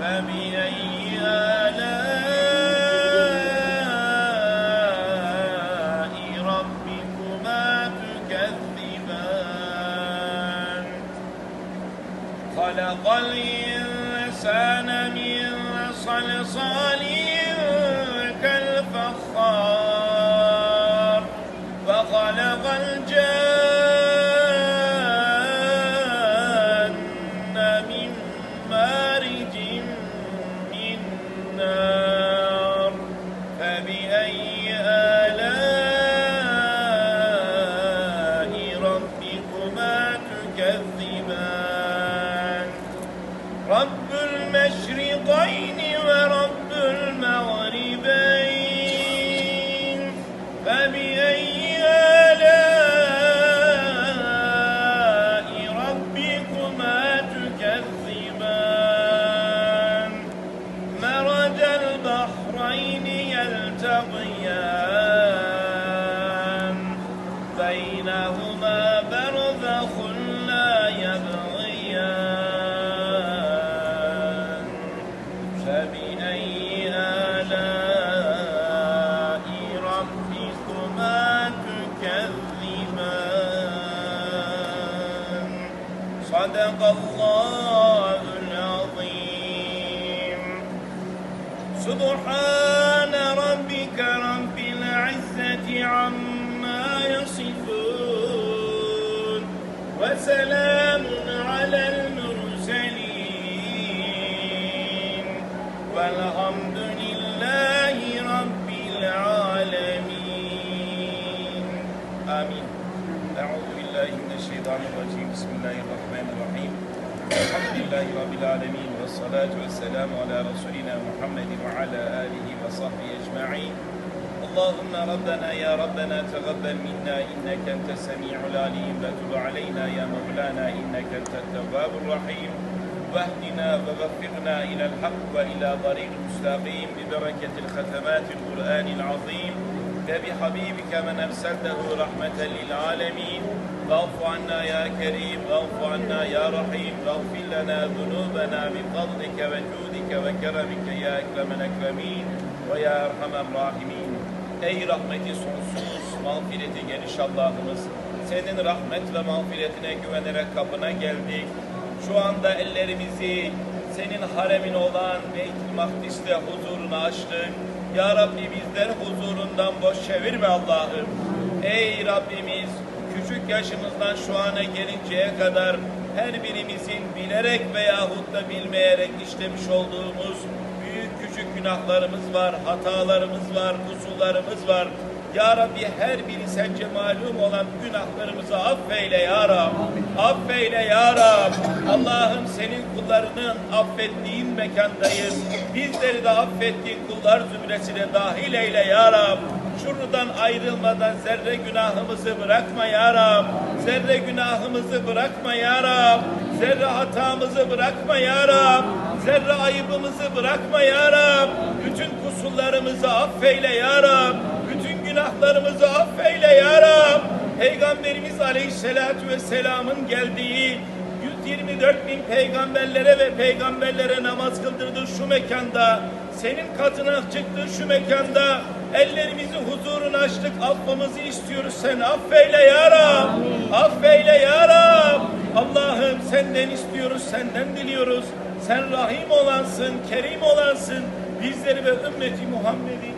فبأي آلاء ربكما تكذبان؟ خلق الإنسان من صلصال بينهما برزخ لا يبغيان. فبأي آلاء ربكما تكذبان؟ صدق الله العظيم. سبحان ربك رب وسلام على المرسلين. والحمد لله رب العالمين. آمين. أعوذ بالله من الشيطان الرجيم. بسم الله الرحمن الرحيم. الحمد لله رب العالمين والصلاة والسلام على رسولنا محمد وعلى آله وصحبه أجمعين. اللهم ربنا يا ربنا تقبل منا إنك أنت السميع العليم. وتب علينا يا مولانا إنك أنت التواب الرحيم. واهدنا ووفقنا إلى الحق وإلى طريق مستقيم ببركة الختمات القرآن العظيم. وبحبيبك من أرسلته رحمة للعالمين. واعف عنا يا كريم واعف عنا يا رحيم. واغفر لنا ذنوبنا بفضلك وجودك وكرمك يا أكرم الأكرمين. ويا أرحم الراحمين. Ey rahmeti sonsuz, mağfireti geniş Allah'ımız, senin rahmet ve mağfiretine güvenerek kapına geldik. Şu anda ellerimizi senin haremin olan Beyt-i Makdis'te huzuruna açtık. Ya Rabbi bizleri huzurundan boş çevirme Allah'ım. Ey Rabbimiz, küçük yaşımızdan şu ana gelinceye kadar her birimizin bilerek veyahut da bilmeyerek işlemiş olduğumuz küçük günahlarımız var, hatalarımız var, kusurlarımız var. Ya Rabbi her biri sence malum olan günahlarımızı affeyle Ya Rab. Affeyle Ya Rab. Allah'ım senin kullarının affettiğin mekandayız. Bizleri de affettiğin kullar zümresine dahil eyle Ya Rab. Şuradan ayrılmadan zerre günahımızı bırakma Ya Rab. Zerre günahımızı bırakma Ya Rab. Zerre hatamızı bırakma Ya Rab. Zerre ayıbımızı bırakma Ya Rab. Bütün kusurlarımızı affeyle Ya Rab. Bütün günahlarımızı affeyle Ya Rab. Peygamberimiz Aleyhisselatü Vesselam'ın geldiği 124 bin peygamberlere ve peygamberlere namaz kıldırdığı şu mekanda, senin katına çıktığı şu mekanda ellerimizi huzuruna açtık, affımızı istiyoruz. Sen affeyle ya Rab, affeyle ya Rab. Allah'ım senden istiyoruz, senden diliyoruz. Sen rahim olansın, kerim olansın. Bizleri ve ümmeti Muhammed'i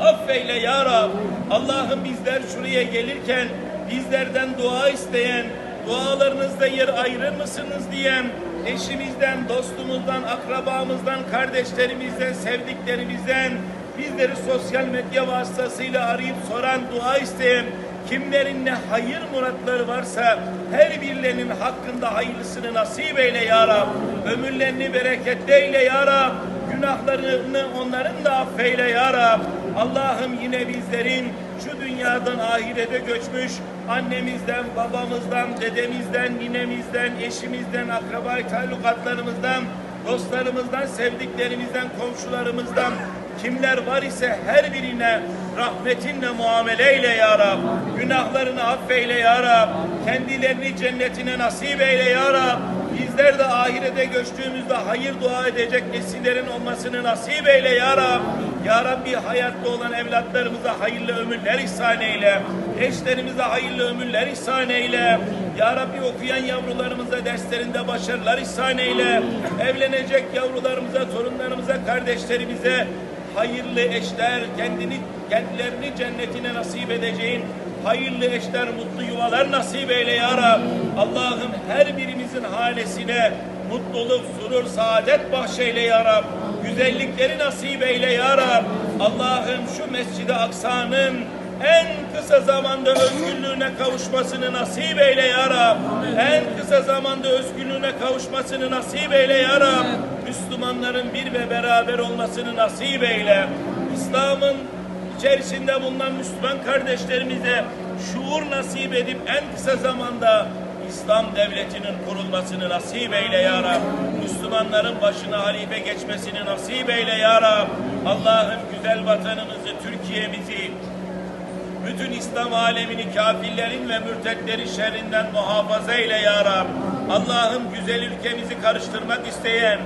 affeyle ya Rab. Allah'ım bizler şuraya gelirken bizlerden dua isteyen, dualarınızda yer ayırır mısınız diyen, eşimizden, dostumuzdan, akrabamızdan, kardeşlerimizden, sevdiklerimizden, bizleri sosyal medya vasıtasıyla arayıp soran, dua isteyen, kimlerin ne hayır muratları varsa her birilerinin hakkında hayırlısını nasip eyle ya Rab. Ömürlerini bereketli eyle ya Rab. Günahlarını onların da affeyle ya Rab. Allah'ım yine bizlerin şu dünyadan ahirete göçmüş annemizden, babamızdan, dedemizden, ninemizden, eşimizden, akraba talukatlarımızdan, dostlarımızdan, sevdiklerimizden, komşularımızdan kimler var ise her birine rahmetinle muamele eyle ya Rab. Günahlarını affeyle ya Rab. Kendilerini cennetine nasip eyle ya Rab. Bizler de ahirete göçtüğümüzde hayır dua edecek nesillerin olmasını nasip eyle ya Rab. Ya Rabbi hayatta olan evlatlarımıza hayırlı ömürler ihsan eyle. Eşlerimize hayırlı ömürler ihsan eyle. Ya Rabbi okuyan yavrularımıza derslerinde başarılar ihsan eyle. Evlenecek yavrularımıza, torunlarımıza, kardeşlerimize hayırlı eşler, kendini kendilerini cennetine nasip edeceğin hayırlı eşler, mutlu yuvalar nasip eyle ya Rab. Allah'ım her birimizin hanesine mutluluk, surur, saadet bahşeyle ya Rab. Güzellikleri nasip eyle ya Rab. Allah'ım şu Mescid-i Aksa'nın en kısa zamanda özgürlüğüne kavuşmasını nasip eyle ya Rab. En kısa zamanda özgürlüğüne kavuşmasını nasip eyle ya Rab. Müslümanların bir ve beraber olmasını nasip eyle. İslam'ın içerisinde bulunan Müslüman kardeşlerimize şuur nasip edip en kısa zamanda İslam devletinin kurulmasını nasip eyle ya Rab. Müslümanların başına halife geçmesini nasip eyle ya Rab. Allah'ım güzel vatanımızı, Türkiye'mizi, bütün İslam alemini kafirlerin ve mürtetlerin şerrinden muhafaza eyle ya Rab. Allah'ım güzel ülkemizi karıştırmak isteyen,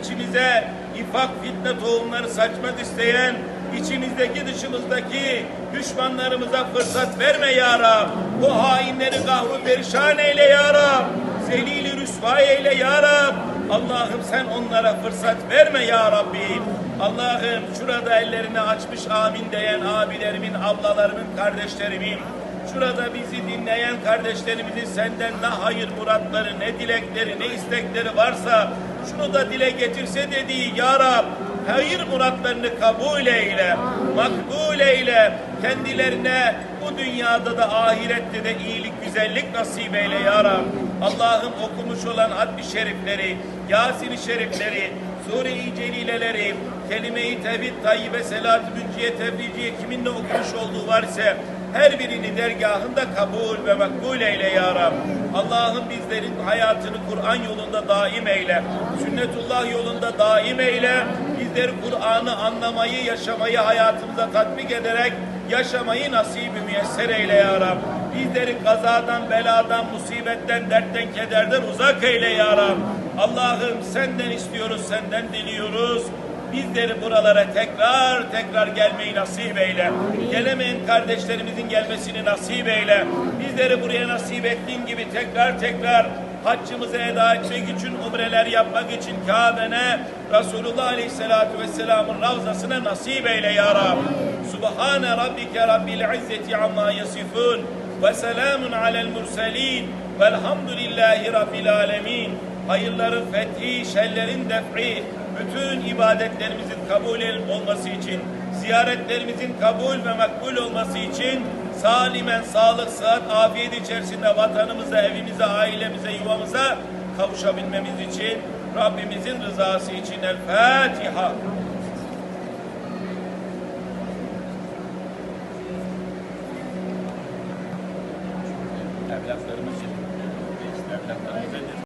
içimize ifak fitne tohumları saçmak isteyen, içimizdeki dışımızdaki düşmanlarımıza fırsat verme ya Rab. Bu hainleri kahru perişan eyle ya Rab. Zelili rüsva eyle ya Rab. Allah'ım sen onlara fırsat verme ya Rabbi. Allah'ım şurada ellerini açmış amin diyen abilerimin, ablalarımın, kardeşlerimin, şurada bizi dinleyen kardeşlerimizin senden ne hayır muratları, ne dilekleri, ne istekleri varsa şunu da dile getirse dediği ya Rab hayır muratlarını kabul eyle, makbul eyle, kendilerine bu dünyada da ahirette de iyilik, güzellik nasip eyle ya Rab. Allah'ım okumuş olan haddi şerifleri, Yasin-i şerifleri, Sure-i Celileleri, kelime-i tevhid, tayyibe, selat-ı münciye, tebliğciye kiminle okumuş olduğu var ise her birini dergahında kabul ve makbul eyle ya Rab. Allah'ım bizlerin hayatını Kur'an yolunda daim eyle. Sünnetullah yolunda daim eyle. Bizleri Kur'an'ı anlamayı, yaşamayı hayatımıza tatbik ederek yaşamayı nasibi müyesser eyle ya Rab. Bizleri kazadan, beladan, musibetten, dertten, kederden uzak eyle ya Rab. Allah'ım senden istiyoruz, senden diliyoruz. Bizleri buralara tekrar tekrar gelmeyi nasip eyle. Gelemeyen kardeşlerimizin gelmesini nasip eyle. Bizleri buraya nasip ettiğin gibi tekrar tekrar haccımızı eda etmek için, umreler yapmak için Kabe'ne, Resulullah Aleyhisselatü Vesselam'ın ravzasına nasip eyle ya Rab. Subhane Rabbike Rabbil İzzeti amma yasifun ve selamun alel murselin velhamdülillahi Rabbil alemin. Hayırların fethi, şerlerin def'i, bütün ibadetlerimizin kabul olması için, ziyaretlerimizin kabul ve makbul olması için salimen, sağlık, sıhhat, afiyet içerisinde vatanımıza, evimize, ailemize, yuvamıza kavuşabilmemiz için Rabbimizin rızası için El Fatiha. Evlatlarımız için,